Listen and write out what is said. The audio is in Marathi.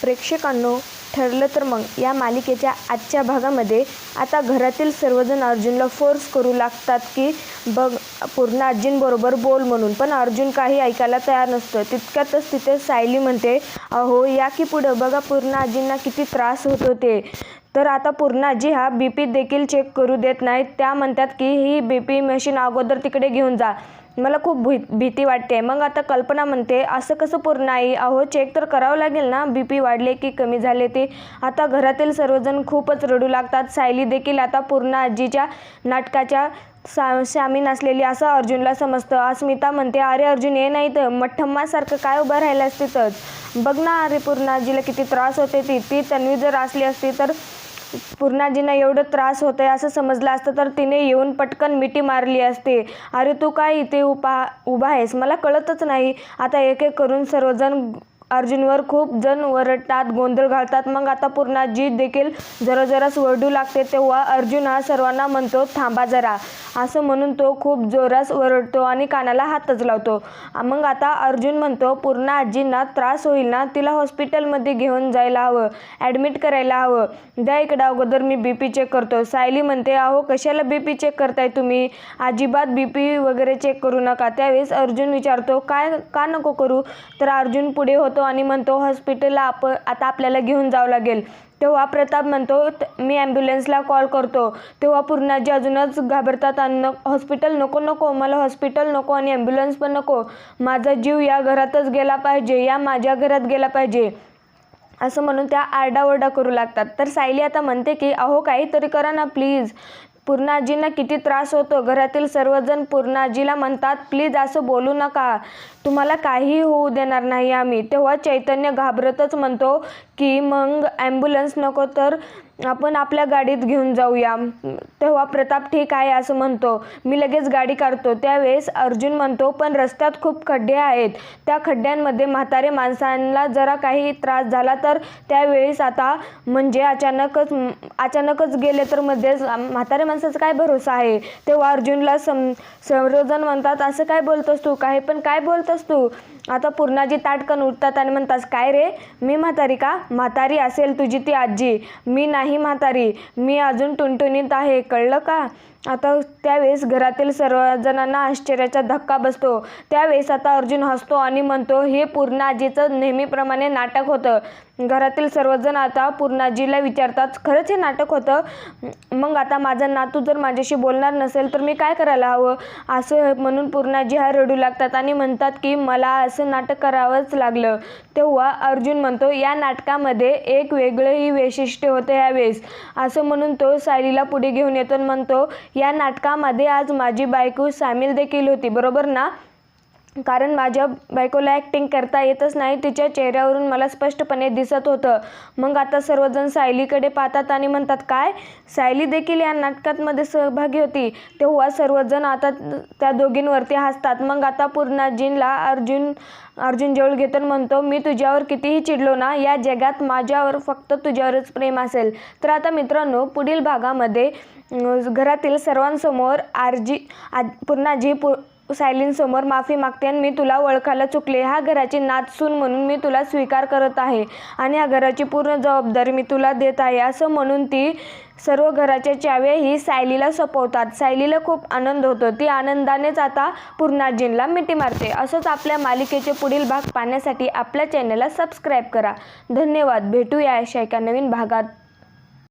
प्रेक्षकांनो ठरलं तर मग या मालिकेच्या आजच्या भागामध्ये. आता घरातील सर्वजण अर्जुनला फोर्स करू लागतात की बघ पूर्ण आजींबरोबर बोल म्हणून. पण अर्जुन काही ऐकायला तयार नसतं. तितक्यातच तिथे सायली म्हणते अहो या की पुढं. बघा पूर्ण आजींना किती त्रास होत होते. तर आता पूर्ण आजी हा बी पी देखील चेक करू देत नाहीत. त्या म्हणतात की ही बी पी मशीन अगोदर तिकडे घेऊन जा. मला खूप भी भीती वाटते. मग आता कल्पना म्हणते असं कसं पूर्ण आई अहो चेक तर करावं लागेल ना? बी पी वाढले की कमी झाले ते? आता घरातील सर्वजण खूपच रडू लागतात. सायली देखील आता पूर्ण आजीच्या नाटकाच्या सा सामील असलेली असं अर्जुनला समजतं. अस्मिता म्हणते अरे अर्जुन ये नाही तर मठ्ठम्मासारखं काय उभं राहिलं असते तर बघ ना अरे पूर्ण आजीला किती त्रास होते ती. ती तन्वी जर असली असती तर पूर्णाजींना एवढं त्रास होत आहे असं समजलं असतं तर तिने येऊन पटकन मिठी मारली असते. अरे तू काय इथे उभा उभा आहेस? मला कळतच नाही. आता एक एक करून सर्वजण अर्जुनवर खूप जण वरडतात गोंधळ घालतात. मग आता पूर्णाजी देखील जरा जरास वरडू लागते तेव्हा अर्जुन हा सर्वांना म्हणतो थांबा जरा. असं म्हणून तो खूप जोरास वरडतो आणि कानाला हातच लावतो. मग आता अर्जुन म्हणतो पूर्ण आजींना त्रास होईल ना? तिला हॉस्पिटलमध्ये घेऊन जायला हवं ॲडमिट करायला हवं. द्या इकडं अगोदर मी बी पी चेक करतो. सायली म्हणते अहो कशाला बी पी चेक करताय तुम्ही? अजिबात बी पी वगैरे चेक करू नका. त्यावेळेस अर्जुन विचारतो काय का नको करू? तर अर्जुन पुढे होतो आणि म्हणतो हॉस्पिटलला आप आता आपल्याला घेऊन जावं लागेल. तेव्हा प्रताप म्हणतो मी ॲम्ब्युलन्सला कॉल करतो. तेव्हा पूर्णाजी अजूनच घाबरतात आणि न हॉस्पिटल नको नको मला हॉस्पिटल नको आणि ॲम्ब्युलन्स पण नको. माझा जीव या घरातच गेला पाहिजे या माझ्या घरात गेला पाहिजे. असं म्हणून त्या आरडाओरडा करू लागतात. तर सायली आता म्हणते की अहो काहीतरी करा ना प्लीज. पूर्णाजींना किती त्रास होतो? घरातील सर्वजण पूर्णाजीला म्हणतात प्लीज असं बोलू नका. तुम्हाला काहीही होऊ देणार नाही आम्ही. तेव्हा चैतन्य घाबरतच म्हणतो की मग ॲम्ब्युलन्स नको तर आपण आपल्या गाडीत घेऊन जाऊया. तेव्हा प्रताप ठीक आहे असं म्हणतो. मी लगेच गाडी काढतो. त्यावेळेस अर्जुन म्हणतो पण रस्त्यात खूप खड्डे आहेत. त्या खड्ड्यांमध्ये म्हातारे माणसांना जरा काही त्रास झाला तर त्यावेळेस आता म्हणजे अचानकच अचानकच गेले तर मध्येच म्हातारे माणसाचा काय भरोसा आहे? तेव्हा अर्जुनला सम संरोजन म्हणतात असं काय बोलतोस तू? काही पण काय बोलतोस तू? आता पूर्णाजी ताटकन उठतात आणि म्हणतात काय रे? मी म्हातारी का? म्हातारी असेल तुझी ती आजी. मी नाही म्हातारी. मी अजून टुनटुनीत आहे. कळलं का? आता त्यावेळेस घरातील सर्वजणांना आश्चर्याचा धक्का बसतो. त्यावेळेस आता अर्जुन हसतो आणि म्हणतो हे पूर्णाजीचं नेहमीप्रमाणे नाटक होतं. घरातील सर्वजण आता पूर्णाजीला विचारतात खरंच हे नाटक होतं? मग आता माझा नातू जर माझ्याशी बोलणार नसेल तर मी काय करायला हवं? असं म्हणून पूर्णाजी हा रडू लागतात आणि म्हणतात की मला असं नाटक करावंच लागलं. तेव्हा अर्जुन म्हणतो या नाटकामध्ये एक वेगळंही वैशिष्ट्य होतं यावेळेस असं म्हणून तो सायलीला पुढे घेऊन येतो आणि म्हणतो या नाटकामध्ये आज माझी बायको सामील देखील होती. बरोबर ना? कारण माझ्या बायकोला ॲक्टिंग करता येतच नाही. तिच्या चेहऱ्यावरून मला स्पष्टपणे दिसत होतं. मग आता सर्वजण सायलीकडे पाहतात आणि म्हणतात काय? सायली देखील या नाटकातमध्ये सहभागी होती. तेव्हा सर्वजण आता त्या दोघींवरती हसतात. मग आता पूर्णाजींला अर्जुन अर्जुन जवळ घेतो म्हणतो मी तुझ्यावर कितीही चिडलो ना या जगात माझ्यावर फक्त तुझ्यावरच प्रेम असेल. तर आता मित्रांनो पुढील भागामध्ये घरातील सर्वांसमोर आरजी आज पूर्णाजी पु सायलींसमोर माफी मागते आणि मी तुला ओळखायला चुकले. ह्या घराची नाचसून म्हणून मी तुला स्वीकार करत आहे आणि ह्या घराची पूर्ण जबाबदारी मी तुला देत आहे. असं म्हणून ती सर्व घराच्या चाव्या ही सायलीला सोपवतात. सायलीला खूप आनंद होतो. ती आनंदानेच आता पूर्णाजींला मिठी मारते. असंच आपल्या मालिकेचे पुढील भाग पाहण्यासाठी आपल्या चॅनलला सबस्क्राईब करा. धन्यवाद. भेटूया अशा एका नवीन भागात.